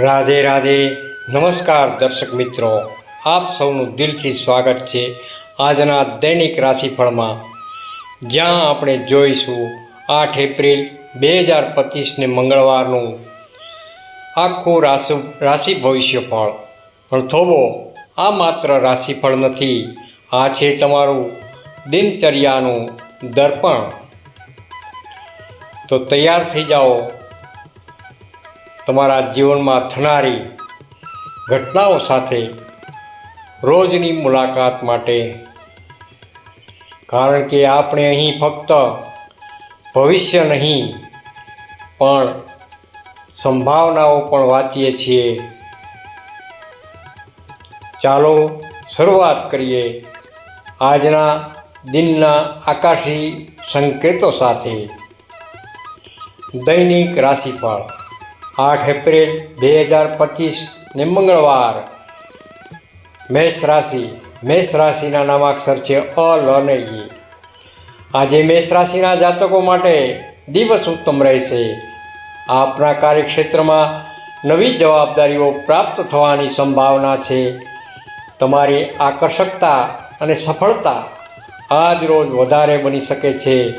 રાધે રાધે. નમસ્કાર દર્શક મિત્રો. આપ સૌનું દિલથી સ્વાગત છે આજના દૈનિક રાશિફળમાં. જ્યાં આપણે જોઈશું આઠ એપ્રિલ બે હજાર પચીસને મંગળવારનું આખું રાશિ રાશિ ભવિષ્યફળ. પણ થોબો આ માત્ર રાશિફળ નથી. આ છે તમારું દિનચર્યાનું દર્પણ. તો તૈયાર થઈ જાઓ. તમારા જીવનમાં થનારી ઘટનાઓ સાથે રોજની મુલાકાત માટે. કારણ કે આપણે અહીં ફક્ત ભવિષ્ય નહીં, પણ સંભાવનાઓ પણ વાંચીએ છીએ. ચાલો શરૂઆત કરીએ આજના દિનના આકાશી સંકેતો સાથે. દૈનિક રાશિફળ. આઠ એપ્રિલ બે હજાર પચીસને મંગળવાર. મેષ રાશિ. મેષ રાશિના નામાક્ષર છે અ, લ ઈ. આજે મેષ રાશિના જાતકો માટે દિવસ ઉત્તમ રહેશે. આપના કાર્યક્ષેત્રમાં નવી જવાબદારીઓ પ્રાપ્ત થવાની સંભાવના છે. તમારી આકર્ષકતા અને સફળતા આજ રોજ વધારે બની શકે છે.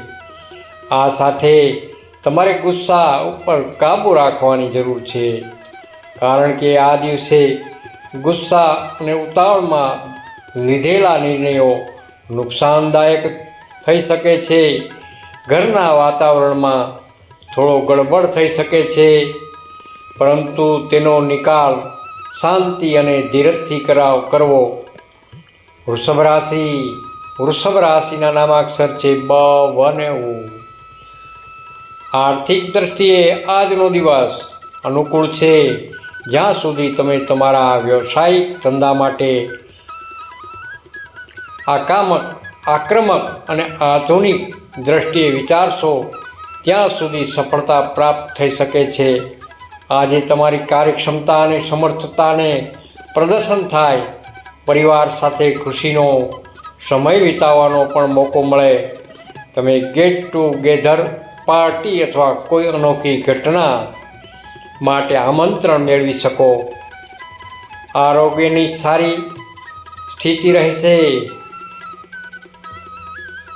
આ સાથે તમારે ગુસ્સા ઉપર કાબૂ રાખવાની જરૂર છે. કારણ કે આ દિવસે ગુસ્સા અને ઉતાવળમાં લીધેલા નિર્ણયો નુકસાનદાયક થઈ શકે છે. ઘરના વાતાવરણમાં થોડો ગડબડ થઈ શકે છે. પરંતુ તેનો નિકાલ શાંતિ અને ધીરજથી કરાવ, કરવો. વૃષભ રાશિ, વૃષભ રાશિના નામાક્ષર છે બ, વ ઉ. આર્થિક દ્રષ્ટિએ આજનો દિવસ અનુકૂળ છે. જ્યાં સુધી તમે તમારા વ્યવસાયિક ધંધા માટે આકામક આક્રમક અને આધુનિક દ્રષ્ટિએ વિચારશો, ત્યાં સુધી સફળતા પ્રાપ્ત થઈ શકે છે. આજે તમારી કાર્યક્ષમતા અને સમર્થતાને પ્રદર્શન થાય. પરિવાર સાથે ખુશીનો સમય વિતાવવાનો પણ મોકો મળે. તમે ગેટ ટુગેધર પાર્ટી અથવા કોઈ અનોખી ઘટના માટે આમંત્રણ મેળવી શકો. આરોગ્યની સારી સ્થિતિ રહેશે.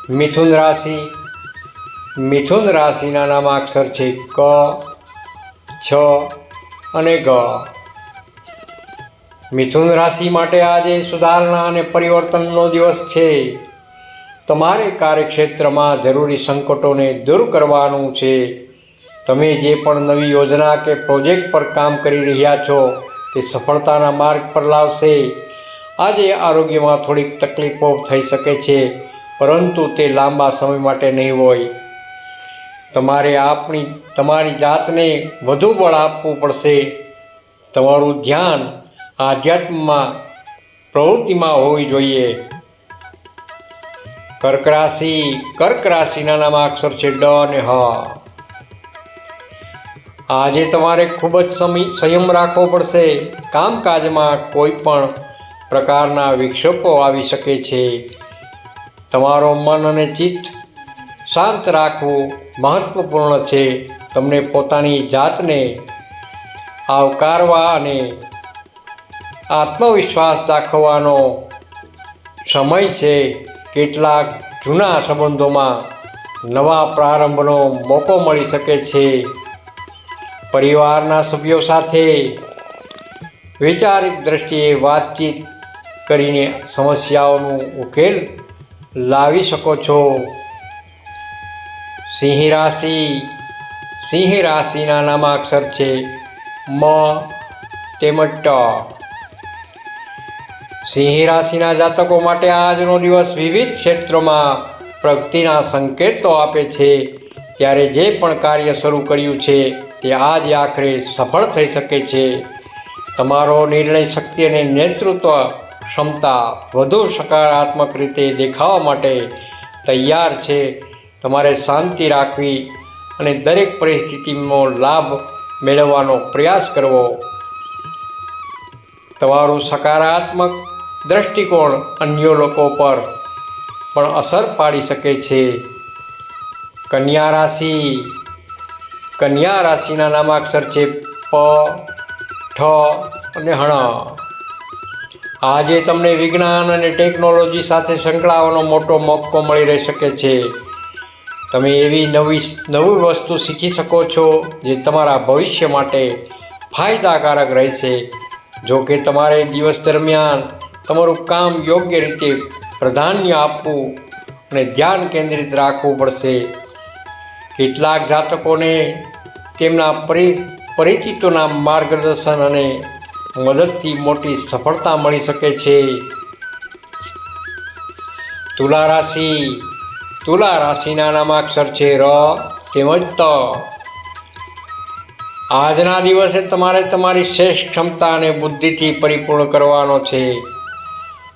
મિથુન રાશિ. મિથુન રાશિના નામાક્ષર છે ક, છ અને ગ. મિથુન રાશિ માટે આજે સુધારણા અને પરિવર્તનનો દિવસ છે. તમારે કાર્યક્ષેત્રમાં જરૂરી સંકટોને દૂર કરવાનું છે. તમે જે પણ નવી યોજના કે પ્રોજેક્ટ પર કામ કરી રહ્યા છો, તે સફળતાના માર્ગ પર લાવશે. આજે આરોગ્યમાં થોડીક તકલીફો થઈ શકે છે, પરંતુ તે લાંબા સમય માટે નહીં હોય. તમારે આપણી, તમારી જાતને વધુ બળ આપવું પડશે. તમારું ધ્યાન આધ્યાત્મમાં, પ્રવૃત્તિમાં હોવી જોઈએ. કર્ક રાશિ કર્ક રાશિના નામાક્ષર છે ડ અને હ. આજે તમારે ખૂબ જ સંયમ રાખવો પડશે. કામકાજમાં કોઈ પણ પ્રકારના વિક્ષેપો આવી શકે છે. તમારો મન અને ચિત્ત શાંત રાખવું મહત્વપૂર્ણ છે. તમને પોતાની જાતને આવકારવા અને આત્મવિશ્વાસ દાખવવાનો સમય છે. કેટલાક જૂના સંબંધોમાં નવા પ્રારંભનો મોકો મળી શકે છે. પરિવારના સભ્યો સાથે વૈચારિક દ્રષ્ટિએ વાતચીત કરીને સમસ્યાઓનું ઉકેલ લાવી શકો છો. સિંહ રાશિ, સિંહ રાશિના નામાક્ષર છે મ તેમજ ટ. સિંહ રાશિના જાતકો માટે આજનો દિવસ વિવિધ ક્ષેત્રોમાં પ્રગતિના સંકેતો આપે છે. ત્યારે જે પણ કાર્ય શરૂ કર્યું છે, તે આજ આખરે સફળ થઈ શકે છે. તમારો નિર્ણય શક્તિ અને નેતૃત્વ ક્ષમતા વધુ સકારાત્મક રીતે દેખાવા માટે તૈયાર છે. તમારે શાંતિ રાખવી અને દરેક પરિસ્થિતિનો લાભ મેળવવાનો પ્રયાસ કરવો. તમારું સકારાત્મક દૃષ્ટિકોણ અન્ય લોકો પર પણ અસર પાડી શકે છે. કન્યા રાશિ. કન્યા રાશિના નામાક્ષર છે પ, ઠ અને હણ આજે તમને વિજ્ઞાન અને ટેકનોલોજી સાથે સંકળાવાનો મોટો મોકો મળી રહી શકે છે. તમે એવી નવી નવી વસ્તુ શીખી શકો છો જે તમારા ભવિષ્ય માટે ફાયદાકારક રહેશે. જો કે તમારે દિવસ દરમિયાન તમારું કામ યોગ્ય રીતે પ્રાધાન્ય આપવું અને ધ્યાન કેન્દ્રિત રાખવું પડશે. કેટલાક જાતકોને તેમના પરિ, પરિચિતોના માર્ગદર્શન અને મદદથી મોટી સફળતા મળી શકે છે. તુલા રાશિ, તુલા રાશિના નામાક્ષર છે ર, તેમજ ત. આજના દિવસે તમારે તમારી શ્રેષ્ઠ ક્ષમતા અને બુદ્ધિથી પરિપૂર્ણ કરવાનો છે.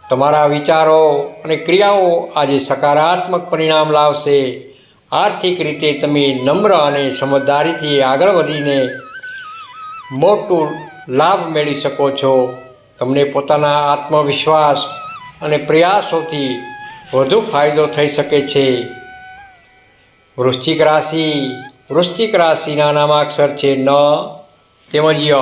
તમારા વિચારો અને ક્રિયાઓ આજે સકારાત્મક પરિણામ લાવશે. આર્થિક રીતે તમે નમ્ર અને સમજદારીથી આગળ વધીને મોટું લાભ મેળવી શકો છો. તમને પોતાના આત્મવિશ્વાસ અને પ્રયાસોથી વધુ ફાયદો થઈ શકે છે. વૃશ્ચિક રાશિ, વૃશ્ચિક રાશિના નામાક્ષર છે ન, તેમજ ય.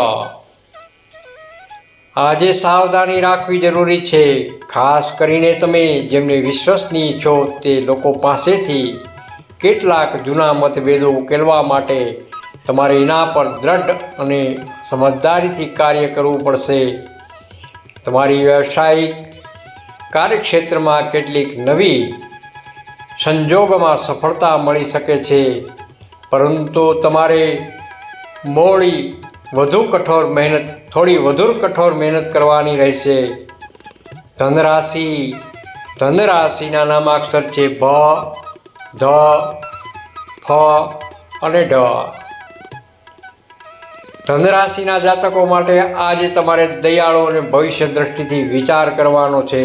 આજે સાવધાની રાખવી જરૂરી છે. ખાસ કરીને તમે જેમને વિશ્વસનીય છો, તે લોકો પાસેથી કેટલાક જૂના મતભેદો ઉકેલવા માટે તમારે એના પર દ્રઢ અને સમજદારીથી કાર્ય કરવું પડશે. તમારી વ્યવસાયિક કાર્યક્ષેત્રમાં કેટલીક નવી સંજોગોમાં સફળતા મળી શકે છે. પરંતુ તમારે મોડી વધુ કઠોર મહેનત થોડી વધુ કઠોર મહેનત કરવાની રહેશે. ધનરાશિ, ધનરાશિના નામાક્ષર છે ભ ધ, ફ અને ઢ ધનરાશિના જાતકો માટે આજે તમારે દયાળો અને ભવિષ્ય દ્રષ્ટિથી વિચાર કરવાનો છે.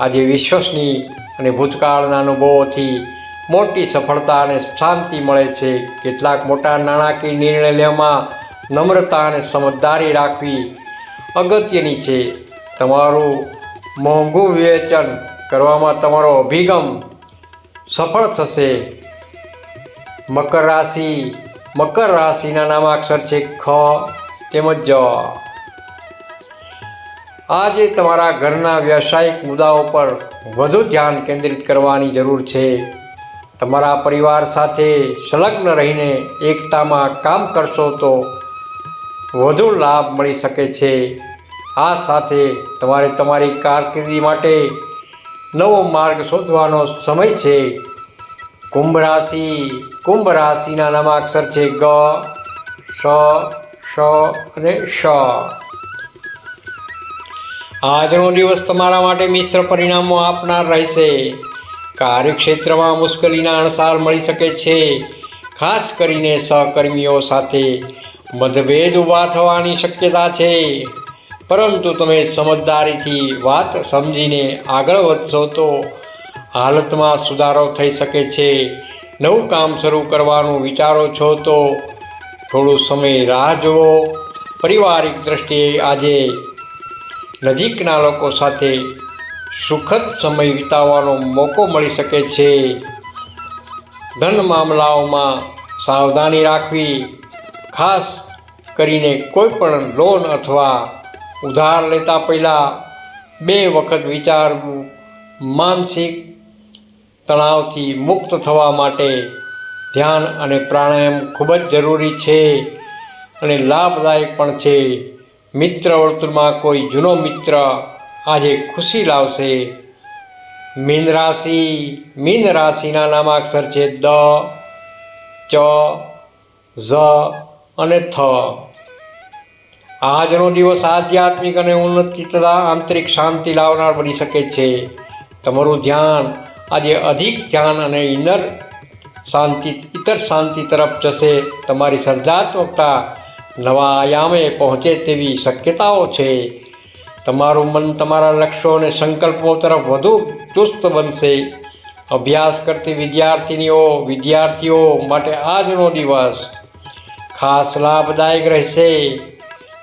આજે વિશ્વસની અને ભૂતકાળના અનુભવોથી મોટી સફળતા અને શાંતિ મળે છે. કેટલાક મોટા નાણાકીય નિર્ણય લેવામાં નમ્રતા અને સમજદારી રાખવી અગત્યની છે. તમારું મોંઘું વિવેચન કરવામાં તમારો અભિગમ સફળ થશે. મકર રાશિ, મકર રાશિના નામાક્ષર છે ખ તેમજ જ આજે તમારા ઘરના વ્યવસાયિક મુદ્દાઓ પર વધુ ધ્યાન કેન્દ્રિત કરવાની જરૂર છે. તમારા પરિવાર સાથે સંલગ્ન રહીને એકતામાં કામ કરશો તો વધુ લાભ મળી શકે છે. આ સાથે તમારે તમારી કારકિર્દી માટે નવો માર્ગ શોધવાનો સમય છે. કુંભ રાશિ, કુંભ રાશિના નામાક્ષર છે ગ, સ અને શ આજનો દિવસ તમારા માટે મિશ્ર પરિણામો આપનાર રહેશે. કાર્યક્ષેત્રમાં મુશ્કેલીના અણસાર મળી શકે છે. ખાસ કરીને સહકર્મીઓ સાથે મતભેદ ઊભા થવાની શક્યતા છે. પરંતુ તમે સમજદારીથી વાત સમજીને આગળ વધશો તો હાલતમાં સુધારો થઈ શકે છે. નવું કામ શરૂ કરવાનું વિચારો છો તો થોડો સમય રાહ જુઓ. પારિવારિક દ્રષ્ટિએ આજે નજીકના લોકો સાથે સુખદ સમય વિતાવવાનો મોકો મળી શકે છે. ધન મામલાઓમાં સાવધાની રાખવી ખાસ કરીને કોઈ પણ લોન અથવા ઉધાર લેતા પહેલાં બે વખત વિચારવું માનસિક તણાવથી મુક્ત થવા માટે ધ્યાન અને પ્રાણાયામ ખૂબ જ જરૂરી છે અને લાભદાયક પણ છે. મિત્ર વર્તુળમાં કોઈ જૂનો મિત્ર આજે ખુશી લાવશે. મીન રાશિ, મીન રાશિના નામાક્ષર છે દ, ચ, ઝ અને થ. આજનો દિવસ આધ્યાત્મિક અને ઉન્નતિ તથા આંતરિક શાંતિ લાવનાર બની શકે છે. તમારું ધ્યાન આજે અધિક ધ્યાન અને ઇનર શાંતિ, ઇતર શાંતિ તરફ જશે. તમારી સર્જાત્મકતા નવા આયામે પહોંચે તેવી શક્યતાઓ છે. તમારું મન તમારા લક્ષ્યો અને સંકલ્પો તરફ વધુ ચુસ્ત બનશે. અભ્યાસ કરતી વિદ્યાર્થીનીઓ, વિદ્યાર્થીઓ માટે આજનો દિવસ ખાસ લાભદાયક રહેશે.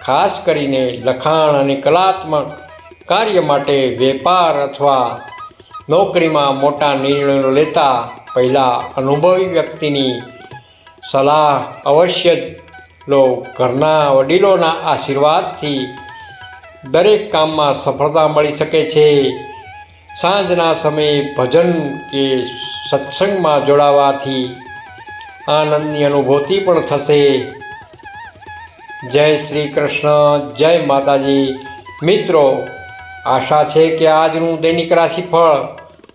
ખાસ કરીને લખાણ અને કલાત્મક કાર્ય માટે વેપાર અથવા નોકરીમાં મોટા નિર્ણયો લેતા પહેલાં અનુભવી વ્યક્તિની સલાહ અવશ્ય લો. ઘરના વડીલોના આશીર્વાદથી દરેક કામમાં સફળતા મળી શકે છે. સાંજના સમયે ભજન કે સત્સંગમાં જોડાવાથી આનંદની અનુભૂતિ પણ થશે. જય શ્રી કૃષ્ણ, જય માતાજી. મિત્રો, આશા છે કે આજનું દૈનિક રાશિફળ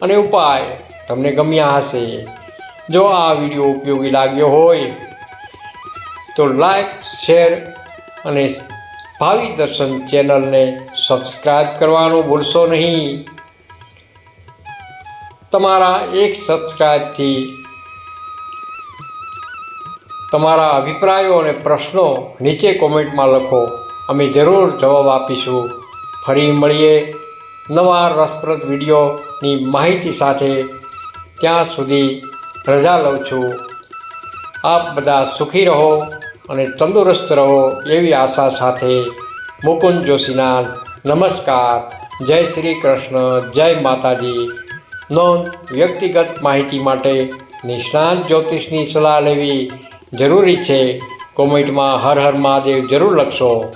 અને ઉપાય તમને ગમ્યા હશે. જો આ વીડિયો ઉપયોગી લાગ્યો હોય, તો લાઈક, શેર અને ભાવિ દર્શન ચેનલને સબસ્ક્રાઈબ કરવાનું ભૂલશો નહીં. તમારા એક સબસ્ક્રાઈબથી તમારા અભિપ્રાયો અને પ્રશ્નો નીચે કોમેન્ટમાં લખો. અમે જરૂર જવાબ આપીશું. ફરી મળીએ નવા રસપ્રદ વિડીયોની માહિતી સાથે. ત્યાં સુધી રજા લઉં છું. આપ બધા સુખી રહો અને તંદુરસ્ત રહો એવી આશા સાથે. મુકુંદ જોશીના નમસ્કાર. જય શ્રી કૃષ્ણ, જય માતાજી. નોંધ વ્યક્તિગત માહિતી માટે નિષ્ણાંત જ્યોતિષની સલાહ લેવી. જરૂરી છે. કોમેન્ટમાં હર હર મહાદેવ જરૂર લખશો.